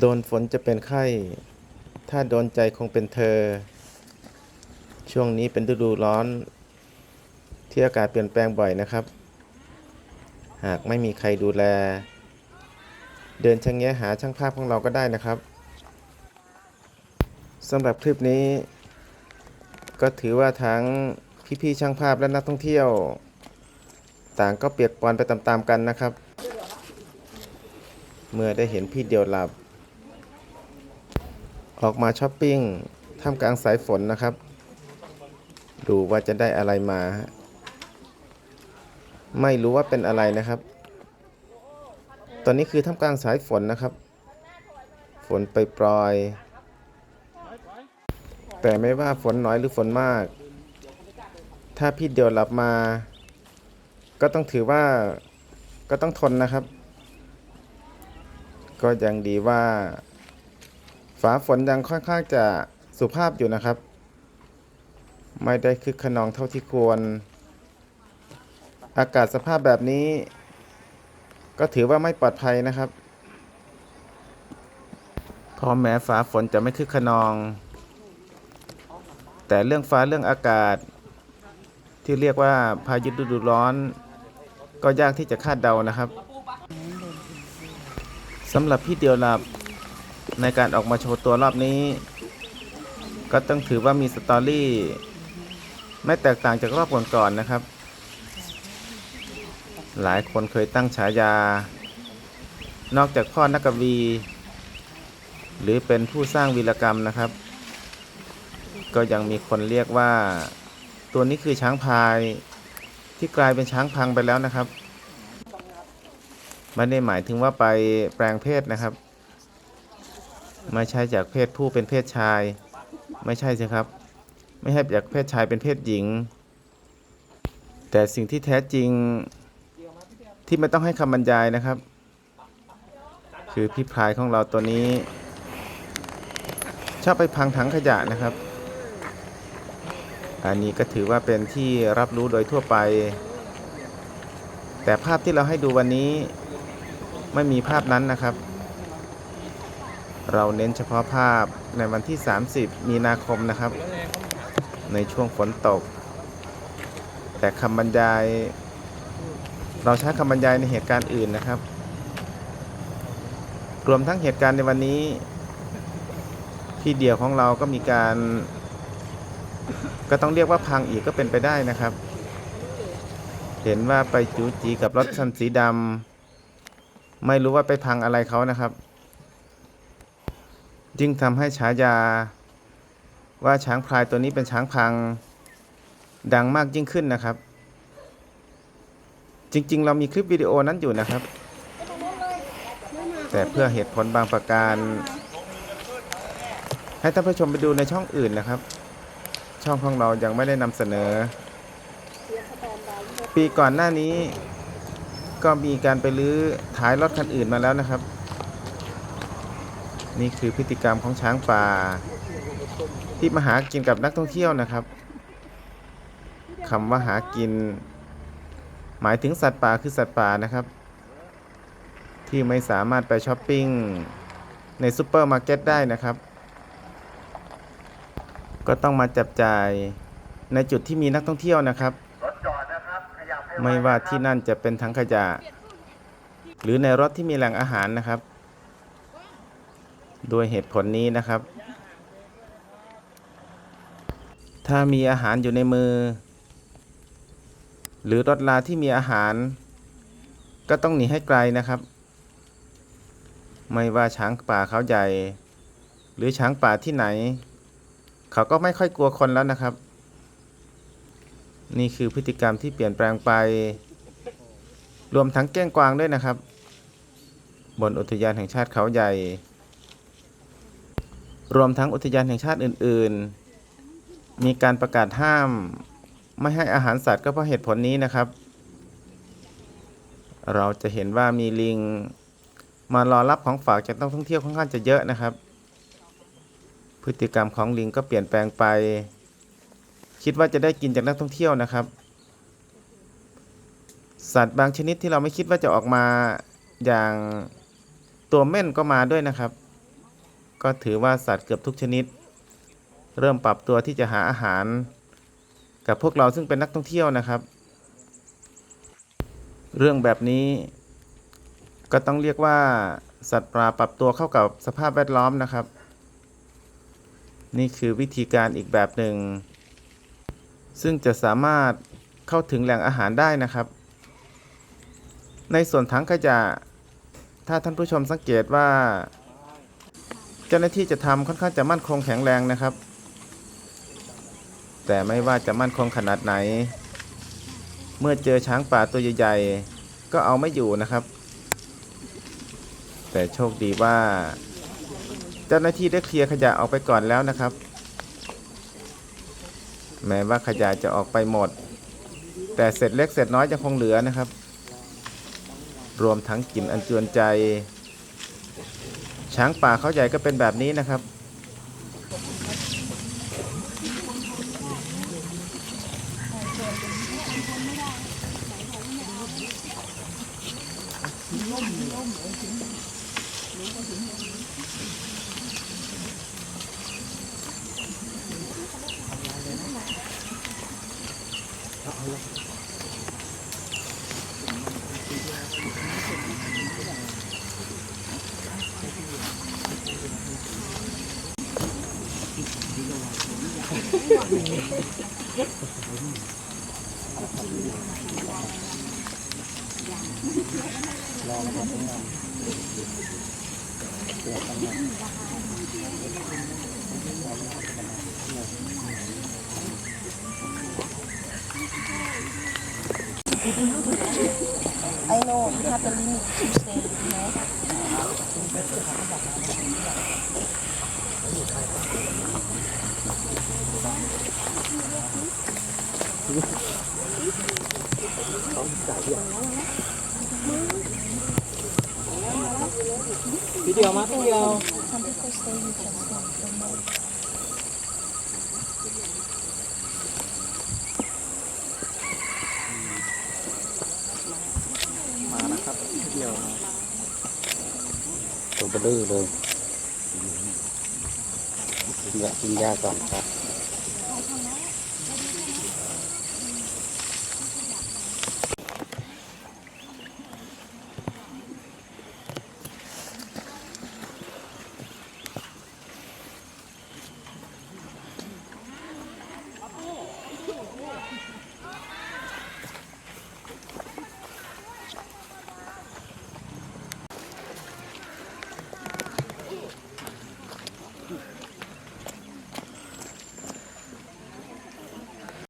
โดนฝนจะเป็นไข้ ถ้าโดนใจคงเป็นเธอ ช่วงนี้เป็นฤดูร้อน ที่อากาศเปลี่ยนแปลงบ่อยนะครับ หากไม่มีใครดูแล เดินชะแงหาช่างภาพของเราก็ได้นะครับสำหรับคลิปนี้ ก็ถือว่าทั้งพี่ๆช่างภาพและนักท่องเที่ยว ต่างก็เปียกปอนไปตามๆกันนะครับ เมื่อได้เห็นพี่เดียวหลับ ออกมาช้อปปิ้งท่ามกลางสายฝนนะครับ ดูว่าจะได้อะไรมา ไม่รู้ว่าเป็นอะไรนะครับ ตอนนี้คือท่ามกลางสายฝนนะครับ ฝนไปปลอย แต่ไม่ว่าฝนน้อยหรือฝนมาก ถ้าพี่เดียวหลับมา ก็ต้องถือว่าก็ต้องทนนะครับ ก็ยังดีว่า ฟ้าฝนยังค่อนข้างจะสุภาพอยู่นะครับ ไม่ได้คึกขนองเท่าที่ควร อากาศสภาพแบบนี้ ก็ถือว่าไม่ปลอดภัยนะครับพอแม้ฟ้าฝนจะไม่คึกขนอง แต่เรื่องฟ้าเรื่องอากาศ ที่เรียกว่าพายุฤดูร้อน ก็ยากที่จะคาดเดานะครับสำหรับพี่เดียวลับ ในการออกมาโชว์ตัวรอบนี้ ก็ต้องถือว่ามีสตอรี่ไม่แตกต่างจากรอบก่อนๆนะครับ หลายคนเคยตั้งฉายา นอกจากพ่อนักกวี หรือเป็นผู้สร้างวีรกรรมนะครับ ก็ยังมีคนเรียกว่า ตัวนี้คือช้างพายที่กลายเป็นช้างพังไปแล้วนะครับ ไม่ได้หมายถึงว่าไปแปลงเพศนะครับ ไม่ใช่จากเพศผู้เป็นเพศชาย ไม่ใช่สิครับ ไม่ใช่จากเพศชายเป็นเพศหญิง แต่สิ่งที่แท้จริงที่ไม่ต้องให้คำบรรยายนะครับ คือพี่พายของเราตัวนี้ ชอบไปพังถังขยะนะครับ อันนี้ก็ถือว่าเป็นที่รับรู้โดยทั่วไป แต่ภาพที่เราให้ดูวันนี้ไม่มีภาพนั้นนะครับ เราเน้นเฉพาะภาพในวันที่ 30 มีนาคมนะครับ ในช่วงฝนตก แต่คำบรรยาย เราใช้คำบรรยายในเหตุการณ์อื่นนะครับ รวมทั้งเหตุการณ์ในวันนี้ ที่เดียวของเราก็มีการ ก็ต้องเรียกว่าพังอีกก็เป็นไปได้นะครับ เห็นว่าไปจูจีกับรถคันสีดำไม่รู้ว่าไปพังอะไรเขานะครับ จึงทำให้ฉายา ว่าช้างพลายตัวนี้เป็นช้างพังดังมากยิ่งขึ้นนะครับ จริงๆ เรามีคลิปวิดีโอนั้นอยู่นะครับ แต่เพื่อเหตุผลบางประการ ให้ท่านผู้ชมไปดูในช่องอื่นนะครับ ช่องของเรายังไม่ได้นำเสนอ ปีก่อนหน้านี้ ก็มีการไปลื้อท้ายรถคันอื่นมาแล้วนะครับ นี่คือพฤติกรรมของช้างป่า ที่มาหากินกับนักท่องเที่ยวนะครับคำว่าหากิน หมายถึงสัตว์ป่าคือสัตว์ป่านะครับ ที่ไม่สามารถไปช้อปปิ้งในซูเปอร์มาร์เก็ตได้นะครับ ก็ต้องมาจับจ่ายในจุดที่มีนักท่องเที่ยวนะครับ ไม่ว่าที่นั่นจะเป็นถังขยะ หรือในรถที่มีแหล่งอาหารนะครับ โดยเหตุผลนี้นะครับ ถ้ามีอาหารอยู่ในมือ หรือรถลาที่มีอาหาร ก็ต้องหนีให้ไกลนะครับ ไม่ว่าช้างป่าเขาใหญ่ หรือช้างป่าที่ไหน เขาก็ไม่ค่อยกลัวคนแล้วนะครับ นี่คือพฤติกรรมที่เปลี่ยนแปลงไป รวมทั้งแก้งกวางด้วยนะครับ บนอุทยานแห่งชาติเขาใหญ่ รวมทั้งอุทยานแห่งชาติอื่น ๆ มีการประกาศห้าม ไม่ให้อาหารสัตว์ก็เพราะเหตุผลนี้นะครับ เราจะเห็นว่ามีลิงมารอรับของฝากจากนักท่องเที่ยวค่อนข้างจะเยอะนะครับ พฤติกรรมของลิงก็เปลี่ยนแปลงไป คิดว่าจะได้กินจากนักท่องเที่ยวนะครับ สัตว์บางชนิดที่เราไม่คิดว่าจะออกมาอย่างตัวเม่นก็มาด้วยนะครับ ก็ถือว่าสัตว์เกือบทุกชนิด เริ่มปรับตัวที่จะหาอาหาร กับพวกเราซึ่งเป็นนักท่องเที่ยวนะครับ เรื่องแบบนี้ ก็ต้องเรียกว่า สัตว์ปลาปรับตัวเข้ากับสภาพแวดล้อมนะครับ นี่คือวิธีการอีกแบบหนึ่ง ซึ่งจะสามารถเข้าถึงแหล่งอาหารได้นะครับ ในส่วนถังขยะถ้าท่านผู้ชมสังเกตว่า เจ้าหน้าที่จะทำค่อนข้างจะมั่นคงแข็งแรงนะครับ แต่ไม่ว่าจะมั่นคงขนาดไหน เมื่อเจอช้างป่าตัวใหญ่ๆก็เอาไม่อยู่นะครับ แต่โชคดีว่า เจ้าหน้าที่ได้เคลียร์ขยะออกไปก่อนแล้วนะครับ แม้ว่าขยะจะออกไปหมด แต่เศษเล็กเศษน้อยยังคงเหลือนะครับ รวมทั้งกลิ่นอันจวนใจ ช้างป่าเขาใหญ่ก็เป็นแบบนี้นะครับ I know you have a limit to stay, you know. Video mà video. Some people stay, you can stay. Don't know. มานะครับเดี่ยวมาตัวเบลอเลยกินยากินยาก่อนครับ